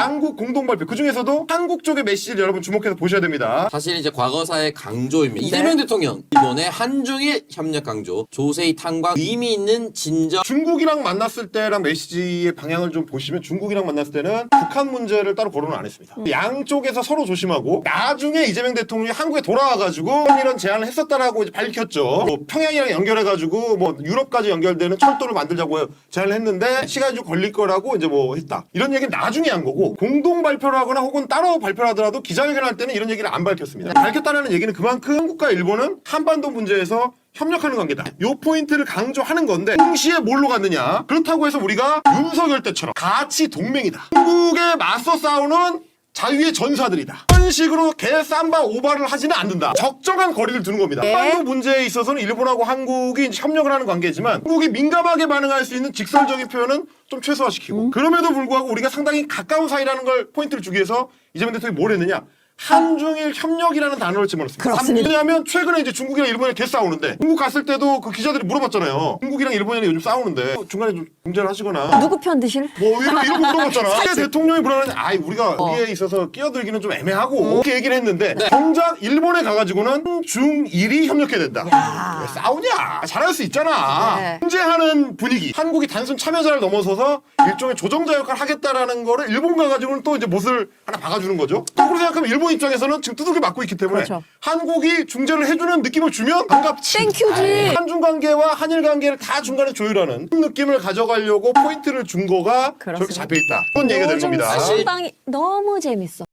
양국 공동 발표. 그 중에서도 한국 쪽의 메시지를 여러분 주목해서 보셔야 됩니다. 사실 이제 과거사의 강조입니다. 이재명 대통령 이번에 한중일 협력 강조, 조세이 탄광 의미 있는 진정 중국이랑 만났을 때랑 메시지의 방향을 좀 보시면 중국이랑 만났을 때는 북한 문제를 따로 거론을 안 했습니다. 양쪽에서 서로 조심하고 나중에 이재명 대통령이 한국에 돌아와가지고 이런 제안을 했었다라고 이제 밝혔죠. 뭐 평양이랑 연결해가지고 뭐 유럽까지 연결되는 철도를 만들자고 제안을 했는데 시간이 좀 걸릴 거라고 이제 뭐 했다. 이런 얘기는 나중에 한 거고 공동 발표를 하거나 혹은 따로 발표를 하더라도 기자회견 할 때는 이런 얘기를 안 밝혔습니다. 밝혔다는 얘기는 그만큼 한국과 일본은 한반도 문제에서 협력하는 관계다. 요 포인트를 강조하는 건데 동시에 뭘로 갔느냐? 그렇다고 해서 우리가 윤석열 때처럼 같이 동맹이다. 한국에 맞서 싸우는 자유의 전사들이다. 이런 식으로 개쌈바 오바를 하지는 않는다. 적정한 거리를 두는 겁니다. 한반도 문제에 있어서는 일본하고 한국이 이제 협력을 하는 관계지만 한국이 민감하게 반응할 수 있는 직설적인 표현은 좀 최소화시키고 그럼에도 불구하고 우리가 상당히 가까운 사이라는 걸 포인트를 주기 위해서 이재명 대통령이 뭘 했느냐? 한중일 협력이라는 단어를 집어넣습니다. 그렇습니다. 왜냐하면 최근에 이제 중국이랑 일본이 개 싸우는데 중국 갔을 때도 그 기자들이 물어봤잖아요. 중국이랑 일본이랑 요즘 싸우는데 중간에 좀 중재를 하시거나 누구 편 드실? 뭐 이런 이런 거 물어봤잖아. 근데 대통령이 뭐라는 아이 우리가 여기에 있어서 끼어들기는 좀 애매하고 이렇게 얘기를 했는데 정작 일본에 가가지고는 중일이 협력해야 된다. 왜 싸우냐? 잘할 수 있잖아. 네. 통제하는 분위기. 한국이 단순 참여자를 넘어서서 일종의 조정자 역할을 하겠다라는 거를 일본 가가지고는 또 이제 못을 하나 박아주는 거죠. 거꾸로 생각하면 일본 입장에서는 지금 두들겨 맞고 있기 때문에 그렇죠. 한국이 중재를 해주는 느낌을 주면 반갑지. 땡큐지. 한중 관계와 한일 관계를 다 중간에 조율하는 느낌을 가져가려고 포인트를 준 거가 저렇게 그렇습니다. 잡혀 있다. 그런 얘기가 될 겁니다. 사실- 상당히 너무 재밌어.